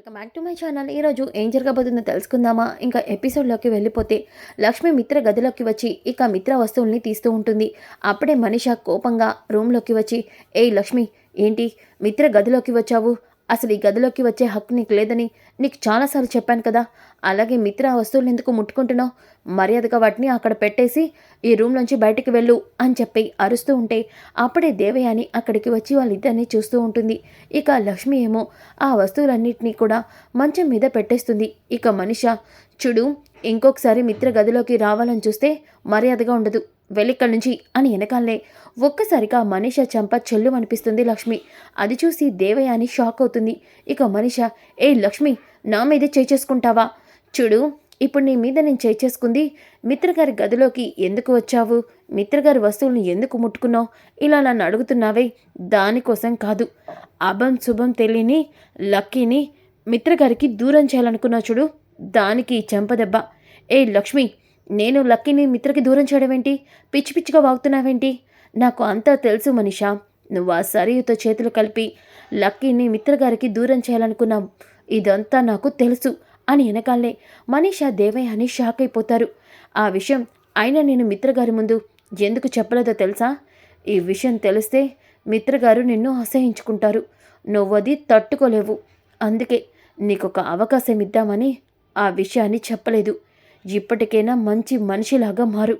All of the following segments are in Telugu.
Welcome back to my channel. ఈరోజు ఏం జరగబోతుందో తెలుసుకుందామా? ఇంకా ఎపిసోడ్లోకి వెళ్ళిపోతే లక్ష్మి మిత్ర గదిలోకి వచ్చి ఇక మిత్ర వస్తువుల్ని తీస్తూ ఉంటుంది. అప్పుడే మనిష కోపంగా రూమ్లోకి వచ్చి ఏ లక్ష్మి ఏంటి? మిత్ర గదిలోకి వచ్చావు? అసలు ఈ గదిలోకి వచ్చే హక్కు నీకు లేదని నీకు చాలాసార్లు చెప్పాను కదా. అలాగే మిత్ర వస్తువులు ఎందుకు ముట్టుకుంటున్నావు? మర్యాదగా వాటిని అక్కడ పెట్టేసి ఈ రూమ్ నుంచి బయటికి వెళ్ళు అని చెప్పి అరుస్తూ ఉంటే అప్పుడే దేవయాని అక్కడికి వచ్చి వాళ్ళిద్దరిని చూస్తూ ఉంటుంది. ఇక లక్ష్మి ఏమో ఆ వస్తువులన్నింటినీ కూడా మంచం మీద పెట్టేస్తుంది. ఇక మనిష చూడు ఇంకొకసారి మిత్ర గదిలోకి రావాలని చూస్తే మర్యాదగా ఉండదు. వెళ్ళిక్కడి నుంచి అని వెనకాలే ఒక్కసారిగా మనిష చంప చెల్లు అనిపిస్తుంది లక్ష్మి. అది చూసి దేవయాని షాక్ అవుతుంది. ఇక మనిష ఏ లక్ష్మి నా మీదే చేసుకుంటావా? చూడు ఇప్పుడు నీ మీద నేను చేసుకుంది. మిత్రగారి గదిలోకి ఎందుకు వచ్చావు? మిత్రగారి వస్తువులను ఎందుకు ముట్టుకున్నావు? ఇలా నన్ను అడుగుతున్నావే దానికోసం కాదు. అభం శుభం తెలియని లక్కీని మిత్రగారికి దూరం చేయాలనుకున్నా చూడు దానికి చెంపదెబ్బ ఏ లక్ష్మి నేను లక్కీని మిత్రకి దూరం చేయడం ఏంటి పిచ్చి పిచ్చిగా వాగుతున్నావేంటి? నాకు అంతా తెలుసు మనిషా. నువ్వు ఆ సరియుతో చేతులు కలిపి లక్కీని మిత్రగారికి దూరం చేయాలనుకున్నావు. ఇదంతా నాకు తెలుసు అని వెనకాలే మనీషా దేవయ్య అని షాక్ అయిపోతారు. ఆ విషయం అయినా నేను మిత్రగారి ముందు ఎందుకు చెప్పలేదో తెలుసా? ఈ విషయం తెలిస్తే మిత్రగారు నిన్ను అసహించుకుంటారు. నువ్వది తట్టుకోలేవు. అందుకే నీకొక అవకాశం ఇద్దామని ఆ విషయాన్ని చెప్పలేదు. ఇప్పటికైనా మంచి మనిషిలాగా మారు.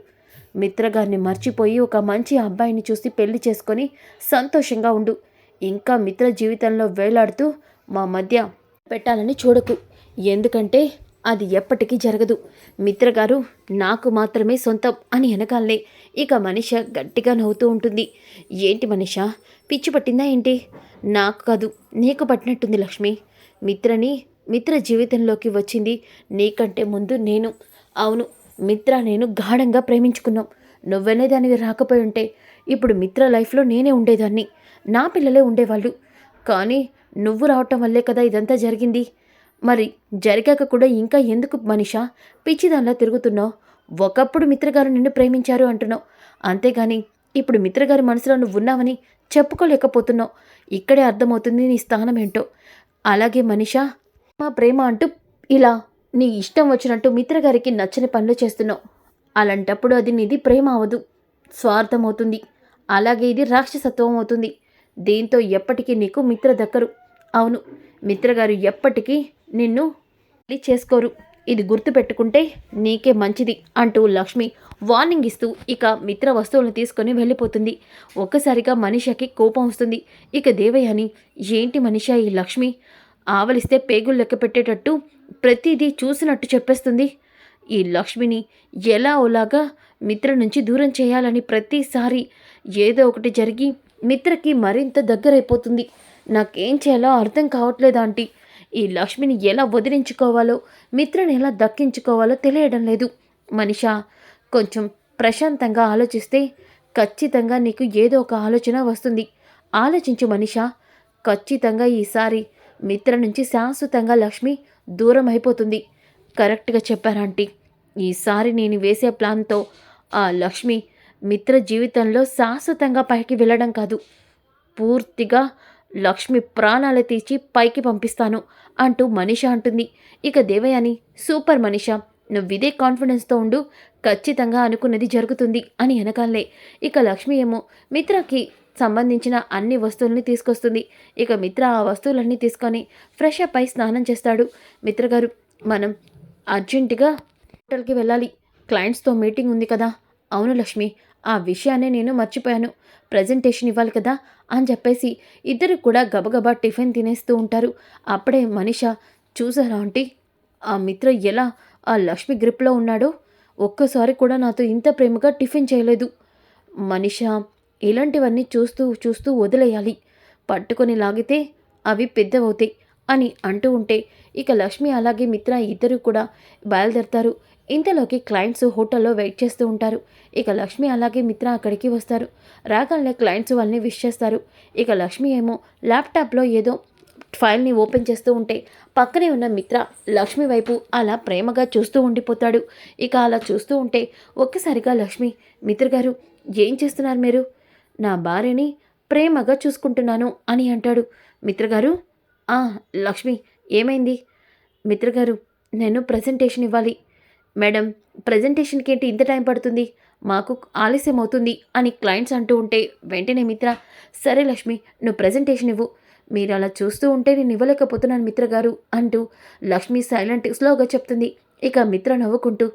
మిత్రగారిని మర్చిపోయి ఒక మంచి అబ్బాయిని చూసి పెళ్ళి చేసుకొని సంతోషంగా ఉండు. ఇంకా మిత్ర జీవితంలో వేలాడుతూ మా మధ్య పెట్టాలని చూడకు. ఎందుకంటే అది ఎప్పటికీ జరగదు. మిత్రగారు నాకు మాత్రమే సొంతం అని వెనకాలే ఇక మనిష గట్టిగా నవ్వుతూ ఉంటుంది. ఏంటి మనిష? పిచ్చి పట్టిందా ఏంటి? నాకు కాదు నీకు పట్టినట్టుంది లక్ష్మి. మిత్రని మిత్ర జీవితంలోకి వచ్చింది నీకంటే ముందు నేను. అవును మిత్ర నేను గాఢంగా ప్రేమించుకున్నాం. నువ్వనేదానివి రాకపోయి ఉంటే ఇప్పుడు మిత్ర లైఫ్లో నేనే ఉండేదాన్ని. నా పిల్లలే ఉండేవాళ్ళు. కానీ నువ్వు రావటం వల్లే కదా ఇదంతా జరిగింది. మరి జరిగాక కూడా ఇంకా ఎందుకు మనిషా? పిచ్చిదానిలా తిరుగుతున్నావు. ఒకప్పుడు మిత్రగారు నిన్ను ప్రేమించారు అంటున్నావు. అంతేగాని ఇప్పుడు మిత్రగారి మనసులో నువ్వు ఉన్నావని చెప్పుకోలేకపోతున్నావు. ఇక్కడే అర్థమవుతుంది నీ స్థానం ఏంటో అలాగే మనిషా మా ప్రేమ అంటూ ఇలా నీ ఇష్టం వచ్చినట్టు మిత్రగారికి నచ్చని పనులు చేస్తున్నావు. అలాంటప్పుడు అది నీది ప్రేమ అవదు. స్వార్థం అవుతుంది అలాగే ఇది రాక్షసత్వం అవుతుంది. దీంతో ఎప్పటికీ నీకు మిత్ర దక్కరు. అవును మిత్రగారు ఎప్పటికీ నిన్ను చేసుకోరు. ఇది గుర్తుపెట్టుకుంటే నీకే మంచిది అంటూ లక్ష్మి వార్నింగ్ ఇస్తూ ఇక మిత్ర వస్తువులను తీసుకొని వెళ్ళిపోతుంది. ఒక్కసారిగా మనిషకి కోపం వస్తుంది. ఇక దేవయాని ఏంటి మనిష ఈ లక్ష్మి? ఆవలిస్తే పేగులు లెక్క పెట్టేటట్టు ప్రతిదీ చూసినట్టు చెప్పేస్తుంది. ఈ లక్ష్మిని ఎలా ఓలాగా మిత్ర నుంచి దూరం చేయాలని ప్రతిసారి ఏదో ఒకటి జరిగి మిత్రకి మరింత దగ్గరైపోతుంది. నాకేం చేయాలో అర్థం కావట్లేదు ఆంటీ. ఈ లక్ష్మిని ఎలా వదిలించుకోవాలో మిత్రని ఎలా దక్కించుకోవాలో తెలియడం లేదు. మనిషా కొంచెం ప్రశాంతంగా ఆలోచిస్తే ఖచ్చితంగా నీకు ఏదో ఒక ఆలోచన వస్తుంది. ఆలోచించు మనిషా ఖచ్చితంగా ఈసారి మిత్ర నుంచి శాశ్వతంగా లక్ష్మి దూరం అయిపోతుంది. కరెక్ట్గా చెప్పారంటీ ఈసారి నేను వేసే ప్లాన్తో ఆ లక్ష్మి మిత్ర జీవితంలో శాశ్వతంగా పైకి వెళ్ళడం కాదు. పూర్తిగా లక్ష్మి ప్రాణాలు తీసి పైకి పంపిస్తాను అంటూ మనిష అంటుంది. ఇక దేవయాని సూపర్ మనిష నువ్వు ఇదే కాన్ఫిడెన్స్తో ఉండు ఖచ్చితంగా అనుకున్నది జరుగుతుంది అని వెనకాలే ఇక లక్ష్మి ఏమో మిత్రకి సంబంధించిన అన్ని వస్తువుల్ని తీసుకొస్తుంది. ఇక మిత్ర ఆ వస్తువులన్నీ తీసుకొని ఫ్రెష్ అప్ అయి స్నానం చేస్తాడు. మిత్ర గారు మనం అర్జెంటుగా హోటల్కి వెళ్ళాలి. క్లయింట్స్తో మీటింగ్ ఉంది కదా. అవును లక్ష్మి ఆ విషయాన్ని నేను మర్చిపోయాను. ప్రజెంటేషన్ ఇవ్వాలి కదా అని చెప్పేసి ఇద్దరు కూడా గబగబా టిఫిన్ తినేస్తూ ఉంటారు. అప్పుడే మనిష చూసారా ఆంటీ ఆ మిత్ర ఎలా ఆ లక్ష్మి గ్రిప్లో ఉన్నాడో? ఒక్కసారి కూడా నాతో ఇంత ప్రేమగా టిఫిన్ చేయలేదు. మనిష ఇలాంటివన్నీ చూస్తూ చూస్తూ వదిలేయాలి. పట్టుకొని లాగితే అవి పెద్దవవుతాయి అని అంటూ ఉంటే ఇక లక్ష్మి అలాగే మిత్ర ఇద్దరు కూడా బయలుదేరతారు. ఇంతలోకి క్లయింట్స్ హోటల్లో వెయిట్ చేస్తూ ఉంటారు. ఇక లక్ష్మి అలాగే మిత్ర అక్కడికి వస్తారు. రాగానే క్లయింట్స్ వాళ్ళని విష్ చేస్తారు. ఇక లక్ష్మి ఏమో ల్యాప్టాప్లో ఏదో ఫైల్ని ఓపెన్ చేస్తూ ఉంటే పక్కనే ఉన్న మిత్ర లక్ష్మి వైపు అలా ప్రేమగా చూస్తూ ఉండిపోతాడు. ఇక అలా చూస్తూ ఉంటే ఒక్కసారిగా లక్ష్మి మిత్ర గారు ఏం చేస్తున్నారు మీరు? నా భార్యని ప్రేమగా చూసుకుంటున్నాను అని అంటాడు. మిత్రగారు ఆ లక్ష్మి ఏమైంది? మిత్రగారు నేను ప్రజెంటేషన్ ఇవ్వాలి. మేడం ప్రజెంటేషన్కి ఏంటి ఇంత టైం పడుతుంది? మాకు ఆలస్యం అవుతుంది అని క్లయింట్స్ అంటూ ఉంటే వెంటనే మిత్ర సరే లక్ష్మి నువ్వు ప్రజెంటేషన్ ఇవ్వు. మీరు అలా చూస్తూ ఉంటే నేను ఇవ్వలేకపోతున్నాను మిత్ర గారు అంటూ లక్ష్మి సైలెంట్ స్లోగా చెప్తుంది. ఇక మిత్ర నవ్వుకుంటూ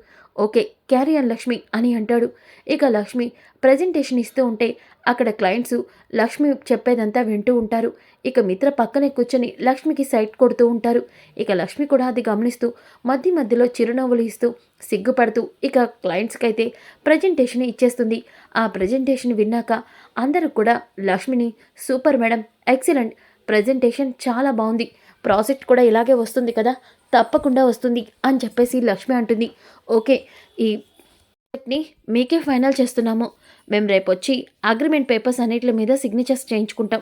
ఓకే క్యారీ అన్ లక్ష్మి అని అంటాడు. ఇక లక్ష్మి ప్రజెంటేషన్ ఇస్తూ ఉంటే అక్కడ క్లయింట్స్ లక్ష్మి చెప్పేదంతా వింటూ ఉంటారు. ఇక మిత్ర పక్కనే కూర్చొని లక్ష్మికి సైట్ కొడుతూ ఉంటారు. ఇక లక్ష్మి కూడా అది గమనిస్తూ మధ్య మధ్యలో చిరునవ్వులు ఇస్తూ సిగ్గుపడుతూ ఇక క్లయింట్స్కి అయితే ప్రజెంటేషన్ ఇచ్చేస్తుంది. ఆ ప్రజెంటేషన్ విన్నాక అందరూ కూడా లక్ష్మిని సూపర్ మేడం ఎక్సలెంట్ ప్రజెంటేషన్ చాలా బాగుంది. ప్రాజెక్ట్ కూడా ఇలాగే వస్తుంది కదా తప్పకుండా వస్తుంది అని చెప్పేసి లక్ష్మి అంటుంది. ఓకే ఈ ప్రాజెక్ట్ని మీకే ఫైనల్ చేస్తున్నాము. మేము రేపు వచ్చి అగ్రిమెంట్ పేపర్స్ అన్నిటి మీద సిగ్నేచర్స్ చేయించుకుంటాం.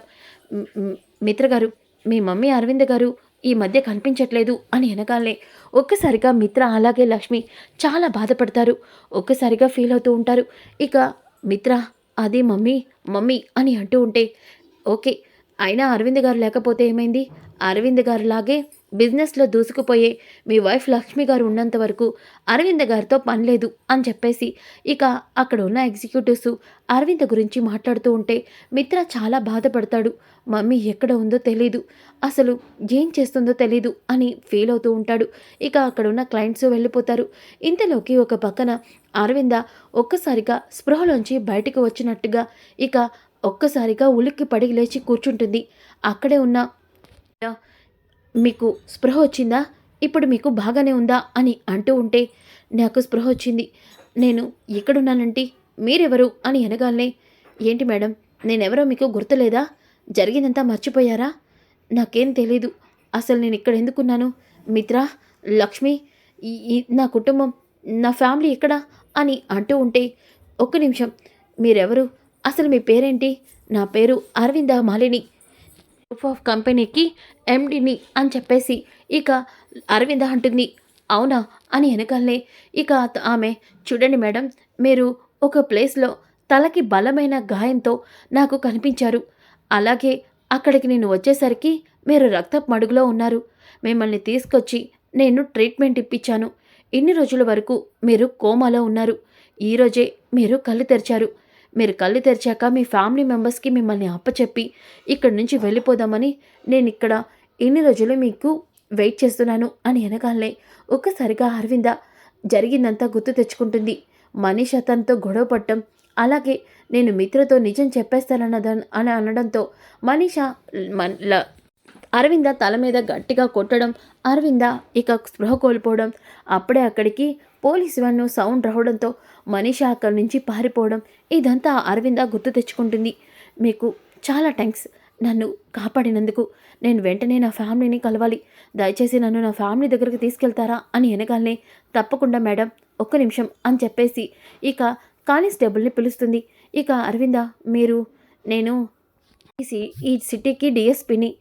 మిత్ర గారు మీ మమ్మీ అరవింద్ గారు ఈ మధ్య కనిపించట్లేదు అని వెనకాలే ఒక్కసారిగా మిత్ర అలాగే లక్ష్మి చాలా బాధపడతారు. ఒక్కసారిగా ఫీల్ అవుతూ ఉంటారు. ఇక మిత్ర అది మమ్మీ మమ్మీ అని అంటూ ఉంటే ఓకే అయినా అరవింద్ గారు లేకపోతే ఏమైంది? అరవింద్ గారు లాగే బిజినెస్లో దూసుకుపోయే మీ వైఫ్ లక్ష్మి గారు ఉన్నంత వరకు అరవింద్ గారితో పని లేదు అని చెప్పేసి ఇక అక్కడ ఉన్న ఎగ్జిక్యూటివ్స్ అరవింద్ గురించి మాట్లాడుతూ ఉంటే మిత్ర చాలా బాధపడతాడు. మమ్మీ ఎక్కడ ఉందో తెలీదు. అసలు ఏం చేస్తుందో తెలీదు అని ఫీల్ అవుతూ ఉంటాడు. ఇక అక్కడ ఉన్న క్లయింట్స్ వెళ్ళిపోతారు. ఇంతలోకి ఒక పక్కన అరవింద ఒక్కసారిగా స్పృహలోంచి బయటకు వచ్చినట్టుగా ఇక ఒక్కసారిగా ఉలిక్కి పడి లేచి కూర్చుంటుంది. అక్కడే ఉన్న మీకు స్పృహ వచ్చిందా? ఇప్పుడు మీకు బాగానే ఉందా? అని అంటూ ఉంటే నాకు స్పృహ వచ్చింది. నేను ఎక్కడున్నానంటే? మీరెవరు? అని అనగానే ఏంటి మేడం నేనెవరో మీకు గుర్తులేదా? జరిగిందంతా మర్చిపోయారా? నాకేం తెలీదు. అసలు నేను ఇక్కడ ఎందుకున్నాను? మిత్ర లక్ష్మి ఈ- నా కుటుంబం నా ఫ్యామిలీ ఎక్కడ? అని అంటూ ఉంటే ఒక్క నిమిషం మీరెవరు? అసలు మీ పేరేంటి? నా పేరు అరవింద మాలిని. గ్రూప్ ఆఫ్ కంపెనీకి ఎండిని అని చెప్పేసి ఇక అరవింద అంటుంది. అవునా? అని వెనకాలనే ఇక ఆమె చూడండి మేడం మీరు ఒక ప్లేస్లో తలకి బలమైన గాయంతో నాకు కనిపించారు. అలాగే అక్కడికి నేను వచ్చేసరికి మీరు రక్తపు మడుగులో ఉన్నారు. మిమ్మల్ని తీసుకొచ్చి నేను ట్రీట్మెంట్ ఇప్పించాను. ఇన్ని రోజుల వరకు మీరు కోమాలో ఉన్నారు. ఈరోజే మీరు కళ్ళు తెరిచారు. మీరు కళ్ళు తెరిచాక మీ ఫ్యామిలీ మెంబర్స్కి మిమ్మల్ని అప్పచెప్పి ఇక్కడి నుంచి వెళ్ళిపోదామని నేను ఇక్కడ ఇన్ని రోజులు మీకు వెయిట్ చేస్తున్నాను అని అనగానే ఒక్కసారిగా అరవింద జరిగిందంతా గుర్తు తెచ్చుకుంటుంది. మనీష్ అతనితో గొడవ పట్టడం అలాగే నేను మిత్రతో నిజం చెప్పేస్తానన్నద అని అనడంతో మనీష ల- అరవింద తల మీద గట్టిగా కొట్టడం అరవింద ఇక స్పృహ కోల్పోవడం అప్పుడే అక్కడికి పోలీస్ వ్యాన్ను సౌండ్ రావడంతో మనీష అక్కడి నుంచి పారిపోవడం ఇదంతా అరవింద గుర్తు తెచ్చుకుంటుంది. మీకు చాలా థ్యాంక్స్ నన్ను కాపాడినందుకు నేను వెంటనే నా ఫ్యామిలీని కలవాలి. దయచేసి నన్ను నా ఫ్యామిలీ దగ్గరికి తీసుకెళ్తారా అని వెనగాలనే తప్పకుండా మేడం ఒక్క నిమిషం అని చెప్పేసి ఇక కానిస్టేబుల్ని పిలుస్తుంది. ఇక అరవింద మీరు నేను ఈ సి- ఈ సిటీకి డిఎస్పిని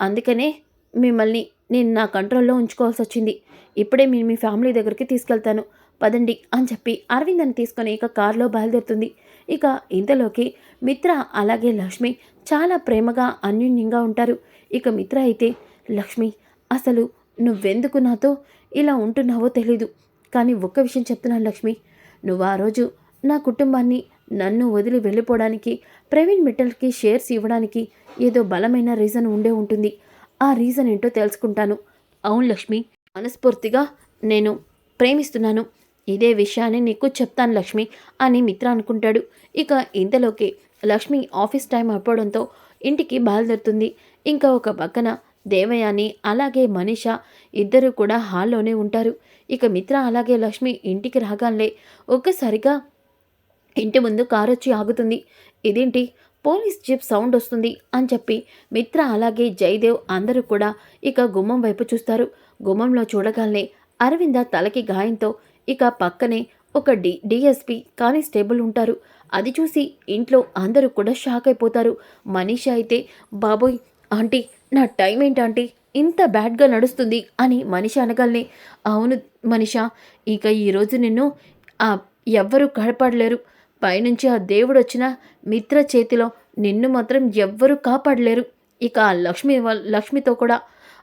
అందుకనే మిమ్మల్ని నేను నా కంట్రోల్లో ఉంచుకోవాల్సి వచ్చింది ఇప్పుడే మీరు మీ ఫ్యామిలీ దగ్గరికి తీసుకెళ్తాను. పదండి అని చెప్పి అరవిందని తీసుకొని ఇక కారులో బయలుదేరుతుంది. ఇక ఇంతలోకి మిత్ర అలాగే లక్ష్మి చాలా ప్రేమగా అన్యోన్యంగా ఉంటారు. ఇక మిత్ర అయితే లక్ష్మి అసలు నువ్వెందుకు నాతో ఇలా ఉంటున్నావో తెలీదు. కానీ ఒక్క విషయం చెప్తున్నాను లక్ష్మి. నువ్వు ఆ రోజు నా కుటుంబాన్ని నన్ను వదిలి వెళ్ళిపోవడానికి ప్రవీణ్ మిట్టల్కి షేర్స్ ఇవ్వడానికి ఏదో బలమైన రీజన్ ఉండే ఉంటుంది. ఆ రీజన్ ఏంటో తెలుసుకుంటాను. అవును లక్ష్మి మనస్ఫూర్తిగా నేను ప్రేమిస్తున్నాను. ఇదే విషయాన్ని నీకు చెప్తాను లక్ష్మి అని మిత్ర అనుకుంటాడు. ఇక ఇంతలోకి లక్ష్మి ఆఫీస్ టైం అవ్వడంతో ఇంటికి బయలుదేరుతుంది. ఇంకా ఒక పక్కన దేవయాని అలాగే మనీష ఇద్దరు కూడా హాల్లోనే ఉంటారు. ఇక మిత్ర అలాగే లక్ష్మి ఇంటికి రాగానే ఒక్కసారిగా ఇంటి ముందు కారు వచ్చి ఆగుతుంది. ఇదేంటి? పోలీస్ జీప్ సౌండ్ వస్తుంది అని చెప్పి మిత్ర అలాగే జయదేవ్ అందరూ కూడా ఇక గుమ్మం వైపు చూస్తారు. గుమ్మంలో చూడగానే అరవింద తలకి గాయంతో ఇక పక్కనే ఒక డి డిఎస్పి కానిస్టేబుల్ ఉంటారు. అది చూసి ఇంట్లో అందరూ కూడా షాక్ అయిపోతారు. మనీష అయితే బాబోయ్ ఆంటీ నా టైం ఏంటంటీ? ఇంత బ్యాడ్గా నడుస్తుంది అని మనిష అనగలనే అవును మనిష ఇక ఈరోజు నిన్ను ఆ ఎవ్వరూ కాపాడలేరు. పైనుంచి ఆ దేవుడు వచ్చిన మిత్ర చేతిలో నిన్ను మాత్రం ఎవ్వరూ కాపాడలేరు. ఇక ఆ లక్ష్మి లక్ష్మితో కూడా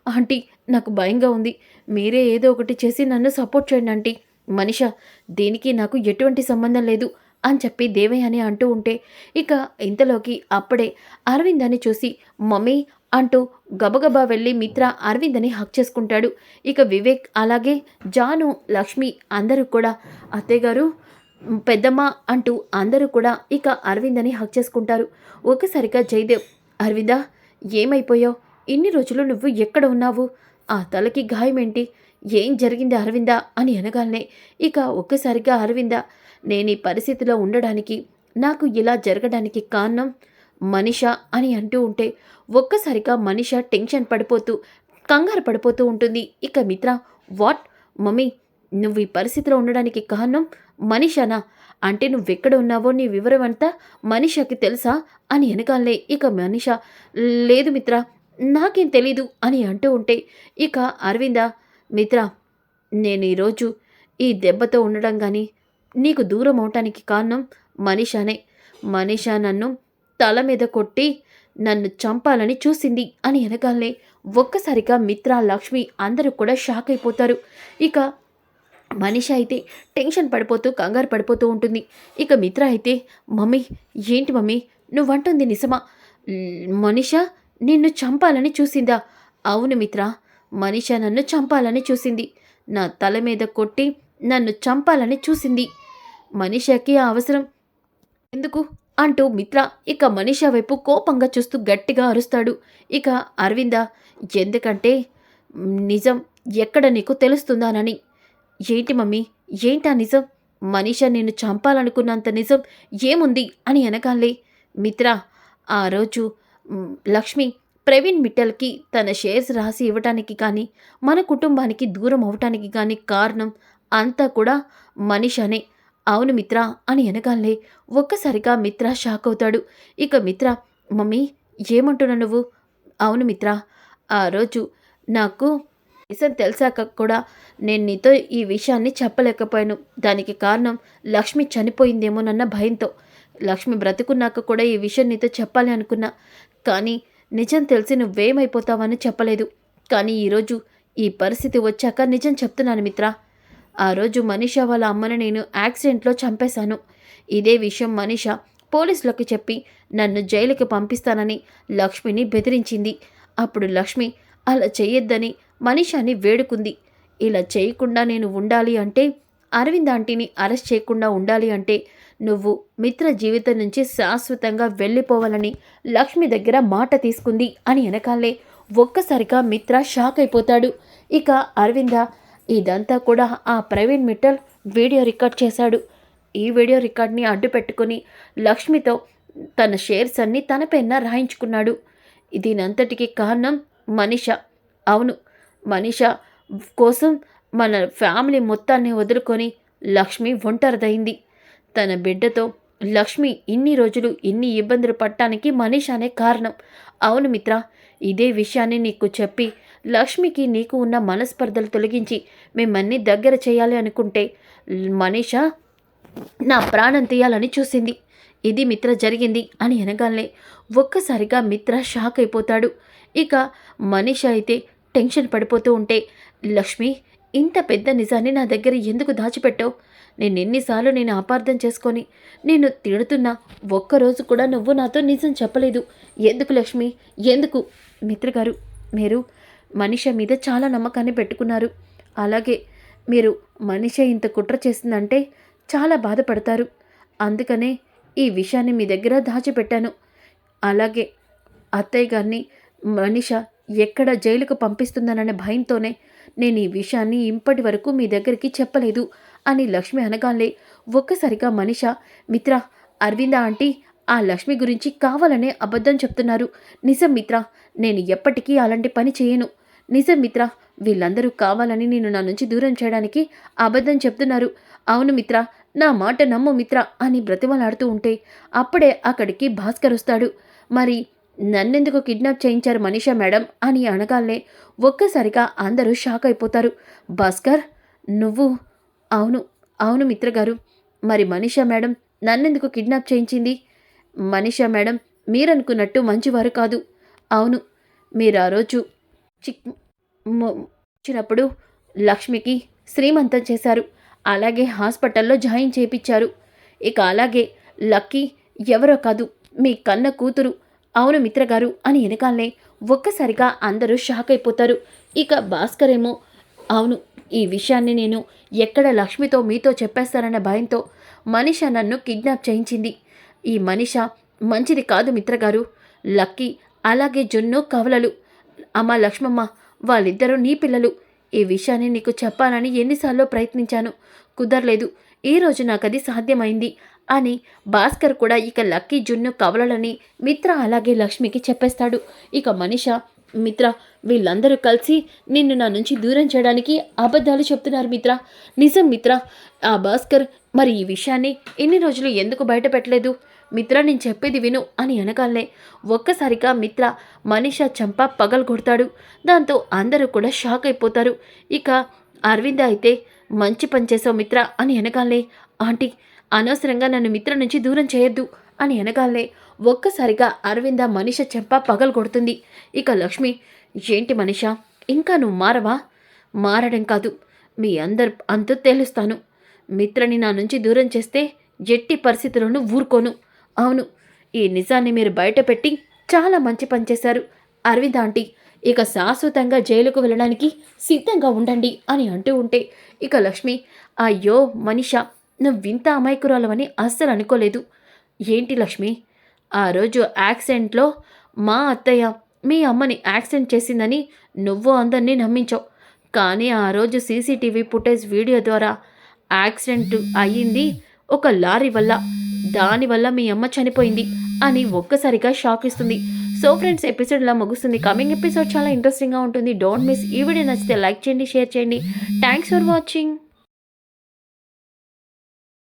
ఆంటీ నాకు భయంగా ఉంది. మీరే ఏదో ఒకటి చేసి నన్ను సపోర్ట్ చేయండి ఆంటీ. మనిష దీనికి నాకు ఎటువంటి సంబంధం లేదు అని చెప్పి దేవయ్య అని అంటూ ఉంటే ఇక ఇంతలోకి అప్పుడే అరవింద్ అని చూసి మమ్మీ అంటూ గబగబా వెళ్ళి మిత్ర అరవింద్ అని హక్ చేసుకుంటాడు. ఇక వివేక్ అలాగే జాను లక్ష్మి అందరూ కూడా అత్తయ్య గారు పెద్దమ్మ అంటూ అందరూ కూడా ఇక అరవింద్ అని హక్ చేసుకుంటారు. ఒకసారిగా జయదేవ్ అరవిందా ఏమైపోయావు? ఇన్ని రోజులు నువ్వు ఎక్కడ ఉన్నావు? ఆ తలకి గాయమేంటి? ఏం జరిగింది అరవిందా? అని అనగానే ఇక ఒక్కసారిగా అరవిందా నేను ఈ పరిస్థితిలో ఉండడానికి నాకు ఇలా జరగడానికి కారణం మనిష అని అంటూ ఉంటే ఒక్కసారిగా మనిష టెన్షన్ పడిపోతూ కంగారు పడిపోతూ ఉంటుంది. ఇక మిత్ర వాట్? మమ్మీ నువ్వు ఈ పరిస్థితిలో ఉండడానికి కారణం మనిషనా? అంటే నువ్వెక్కడ ఉన్నావో నీ వివరం అంతా మనిషకి తెలుసా? అని వెనకాలే ఇక మనిష లేదు మిత్ర నాకేం తెలీదు అని అంటూ ఉంటే ఇక అరవింద మిత్ర నేను ఈరోజు ఈ దెబ్బతో ఉండడం కానీ నీకు దూరం అవటానికి కారణం మనిషానే. మనిష నన్ను తల మీద కొట్టి నన్ను చంపాలని చూసింది అని వెనకాలనే ఒక్కసారిగా మిత్ర లక్ష్మి అందరూ కూడా షాక్ అయిపోతారు. ఇక మనిషి అయితే టెన్షన్ పడిపోతూ కంగారు పడిపోతూ ఉంటుంది. ఇక మిత్ర అయితే మమ్మీ ఏంటి మమ్మీ? నువ్వంటుంది నిజమా? మనిషా మనిష నిన్ను చంపాలని చూసిందా? అవును మిత్ర మనిష నన్ను చంపాలని చూసింది. నా తల మీద కొట్టి నన్ను చంపాలని చూసింది. మనిషకి ఆ అవసరం. ఎందుకు? అంటూ మిత్ర ఇక మనిష వైపు కోపంగా చూస్తూ గట్టిగా అరుస్తాడు. ఇక అరవింద ఎందుకంటే నిజం ఎక్కడ నీకు తెలుస్తుందానని. ఏంటి మమ్మీ? ఏంటా నిజం? మనిష నిన్ను చంపాలనుకున్నంత నిజం ఏముంది అని అనగాలే. మిత్ర ఆ రోజు లక్ష్మి ప్రవీణ్ మిట్టల్కి తన షేర్స్ రాసి ఇవ్వటానికి కానీ మన కుటుంబానికి దూరం అవటానికి కానీ కారణం అంతా కూడా మనిషి అనే అవును మిత్ర అని అనగానే ఒక్కసారిగా మిత్ర షాక్ అవుతాడు. ఇక మిత్ర మమ్మీ ఏమంటున్నావు నువ్వు? అవును మిత్ర ఆ రోజు నాకు విషయం తెలిసాక కూడా నేను నీతో ఈ విషయాన్ని చెప్పలేకపోయాను. దానికి కారణం లక్ష్మి చనిపోయిందేమోనన్న భయంతో. లక్ష్మి బ్రతుకున్నాక కూడా ఈ విషయం నీతో చెప్పాలి అనుకున్నా. కానీ నిజం తెలిసి నువ్వేమైపోతావని చెప్పలేదు. కానీ ఈరోజు ఈ పరిస్థితి వచ్చాక నిజం చెప్తున్నాను మిత్ర. ఆ రోజు మనీషా వాళ్ళ అమ్మను నేను యాక్సిడెంట్లో చంపేశాను. ఇదే విషయం మనీషా పోలీసులకు చెప్పి నన్ను జైలుకి పంపిస్తానని లక్ష్మిని బెదిరించింది. అప్పుడు లక్ష్మి అలా చేయొద్దని మనీషాని వేడుకుంది. ఇలా చేయకుండా నేను ఉండాలి అంటే అరవింద్ ఆంటీని అరెస్ట్ చేయకుండా ఉండాలి అంటే నువ్వు మిత్ర జీవితం నుంచి శాశ్వతంగా వెళ్ళిపోవాలని లక్ష్మి దగ్గర మాట తీసుకుంది అని వెనకాలే ఒక్కసారిగా మిత్ర షాక్ అయిపోతాడు. ఇక అరవింద ఇదంతా కూడా ఆ ప్రవీణ్ మిట్టల్ వీడియో రికార్డ్ చేశాడు. ఈ వీడియో రికార్డ్ని అడ్డు పెట్టుకుని లక్ష్మితో తన షేర్స్ అన్ని తన పెన్న రాయించుకున్నాడు. దీనంతటికి కారణం మనిష. అవును మనిష కోసం మన ఫ్యామిలీ మొత్తాన్ని వదులుకొని లక్ష్మి ఒంటరిదైంది. తన బిడ్డతో లక్ష్మి ఇన్ని రోజులు ఇన్ని ఇబ్బందులు పడటానికి అనే కారణం. అవును మిత్ర ఇదే విషయాన్ని నీకు చెప్పి లక్ష్మికి నీకు ఉన్న మనస్పర్ధలు తొలగించి మిమ్మల్ని దగ్గర చేయాలి అనుకుంటే మనీష నా ప్రాణం తీయాలని చూసింది. ఇది మిత్ర జరిగింది అని అనగానే ఒక్కసారిగా మిత్ర షాక్ అయిపోతాడు. ఇక మనీష అయితే టెన్షన్ పడిపోతూ ఉంటే లక్ష్మి ఇంత పెద్ద నిజాన్ని నా దగ్గర ఎందుకు దాచిపెట్టావు? నేను ఎన్నిసార్లు నేను అపార్థం చేసుకొని నేను తిడుతున్నా ఒక్కరోజు కూడా నువ్వు నాతో నిజం చెప్పలేదు. ఎందుకు లక్ష్మి? ఎందుకు? మిత్రగారు మీరు మనిష మీద చాలా నమ్మకాన్ని పెట్టుకున్నారు. అలాగే మీరు మనిష ఇంత కుట్ర చేసిందంటే చాలా బాధపడతారు. అందుకనే ఈ విషయాన్ని మీ దగ్గర దాచిపెట్టాను. అలాగే అత్తయ్య గారిని మనిష ఎక్కడ జైలుకు పంపిస్తుందననే భయంతోనే నేను ఈ విషయాన్ని ఇప్పటి వరకు మీ దగ్గరికి చెప్పలేదు అని లక్ష్మి అనగానే ఒక్కసారిగా మనిష మిత్ర అరవింద ఆంటీ ఆ లక్ష్మి గురించి కావాలనే అబద్ధం చెప్తున్నారు. నిజం మిత్ర నేను ఎప్పటికీ అలాంటి పని చేయను. నిజం మిత్ర వీళ్ళందరూ కావాలని నేను నా నుంచి దూరం చేయడానికి అబద్ధం చెప్తున్నారు. అవును మిత్ర నా మాట నమ్ము మిత్ర అని బ్రతిమలాడుతూ ఉంటే అప్పుడే అక్కడికి భాస్కర్ వస్తాడు. మరి నన్నెందుకు కిడ్నాప్ చేయించారు మనీషా మేడం అని అనగానే ఒక్కసారిగా అందరూ షాక్ అయిపోతారు. భాస్కర్ నువ్వు? అవును అవును మిత్రగారు మరి మనీషా మేడం నన్నెందుకు కిడ్నాప్ చేయించింది? మనీషా మేడం మీరనుకున్నట్టు మంచివారు కాదు. అవును మీరు ఆ రోజు చిక్ వచ్చినప్పుడు లక్ష్మికి శ్రీమంతం చేశారు. అలాగే హాస్పిటల్లో జాయిన్ చేయించారు. ఇక అలాగే లక్కీ ఎవరో కాదు మీ కన్న కూతురు అవును మిత్రగారు అని వెనకాలనే ఒక్కసారిగా అందరూ షాక్ అయిపోతారు. ఇక భాస్కర్ ఏమో అవును ఈ విషయాన్ని నేను ఎక్కడ లక్ష్మితో మీతో చెప్పేస్తారన్న భయంతో మనిష నన్ను కిడ్నాప్ చేయించింది. ఈ మనిష మంచిది కాదు మిత్రగారు. లక్కీ అలాగే జున్ను కవలలు. అమ్మ లక్ష్మమ్మ వాళ్ళిద్దరూ నీ పిల్లలు. ఈ విషయాన్ని నీకు చెప్పాలని ఎన్నిసార్లు ప్రయత్నించాను. కుదరలేదు. ఈ రోజు నాకు అది సాధ్యమైంది అని భాస్కర్ కూడా ఇక లక్కీ జున్ను కవలలని మిత్ర అలాగే లక్ష్మికి చెప్పేస్తాడు. ఇక మనిష మిత్ర వీళ్ళందరూ కలిసి నిన్ను నా నుంచి దూరం చేయడానికి అబద్ధాలు చెప్తున్నారు మిత్ర. నిజం మిత్ర ఆ భాస్కర్ మరి ఈ విషయాన్ని ఇన్ని రోజులు ఎందుకు బయట పెట్టలేదు మిత్ర నేను చెప్పేది విను అని అనగానే ఒక్కసారిగా మిత్ర మనిష చంప పగలు కొడతాడు దాంతో అందరూ కూడా షాక్ అయిపోతారు. ఇక అరవింద అయితే మంచి పని చేసావు మిత్ర అని అనగానే ఆంటీ అనవసరంగా నన్ను మిత్ర నుంచి దూరం చేయొద్దు అని అనగానే ఒక్కసారిగా అరవింద మనిష చెంప పగలు కొడుతుంది. ఇక లక్ష్మి ఏంటి మనిష ఇంకా నువ్వు మారవా? మారడం కాదు మీ అందరు అంత తేలుస్తాను. మిత్రని నా నుంచి దూరం చేస్తే ఎట్టి పరిస్థితుల్లోనూ ఊరుకోను. అవును ఈ నిజాన్ని మీరు బయటపెట్టి చాలా మంచి పని చేశారు అరవింద్ ఆంటీ. ఇక శాశ్వతంగా జైలుకు వెళ్ళడానికి సిద్ధంగా ఉండండి అని అంటూ ఉంటే ఇక లక్ష్మి అయ్యో మనిష నువ్వింత అమాయకురాలవని అస్సలు అనుకోలేదు. ఏంటి లక్ష్మి? ఆ రోజు యాక్సిడెంట్లో మా అత్తయ్య మీ అమ్మని యాక్సిడెంట్ చేసిందని నువ్వు అందరినీ నమ్మించావు. కానీ ఆ రోజు సీసీటీవీ ఫుటేజ్ వీడియో ద్వారా యాక్సిడెంట్ అయ్యింది ఒక లారీ వల్ల దానివల్ల మీ అమ్మ చనిపోయింది అని ఒక్కసారిగా షాక్ ఇస్తుంది. సో ఫ్రెండ్స్ ఎపిసోడ్ ఇలా ముగుస్తుంది. కమింగ్ ఎపిసోడ్ చాలా ఇంట్రెస్టింగ్గా ఉంటుంది. డోంట్ మిస్ ఈ వీడియో నచ్చితే లైక్ చేయండి షేర్ చేయండి. Thanks for watching